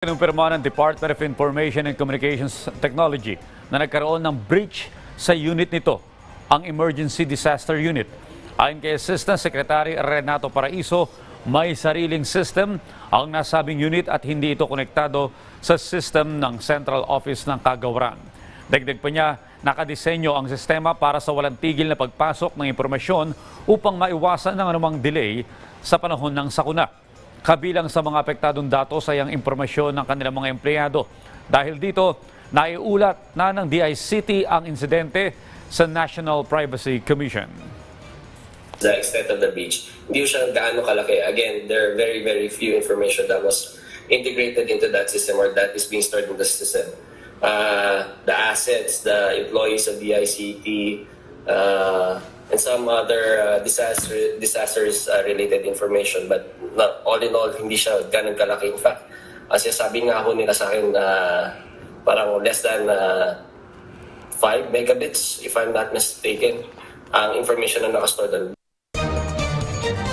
Kinumpirma ng Department of Information and Communications Technology na nagkaroon ng breach sa unit nito, ang Emergency Disaster Unit. Ayon kay Assistant Secretary Renato Paraiso, may sariling system ang nasabing unit at hindi ito konektado sa system ng Central Office ng Kagawaran. Dagdag pa niya, nakadisenyo ang sistema para sa walang tigil na pagpasok ng impormasyon upang maiwasan ng anumang delay sa panahon ng sakuna. Kabilang sa mga apektadong datos ay ang impormasyon ng kanilang mga empleyado. Dahil dito, naiulat na ng DICT ang insidente sa National Privacy Commission. the extent of the breach. Hindi siya gaano kalaki. Again, there are very, very few information that was integrated into that system or that is being stored in the system. Uh, the assets, the employees of the ICT, uh, and some other uh, disaster disasters uh, related information. But not, all in all, hindi siya ganun kalaki. In fact, as sabi nga ho nila sa akin, uh, parang less than uh, 5 megabits, if I'm not mistaken, ang information na nakastore doon.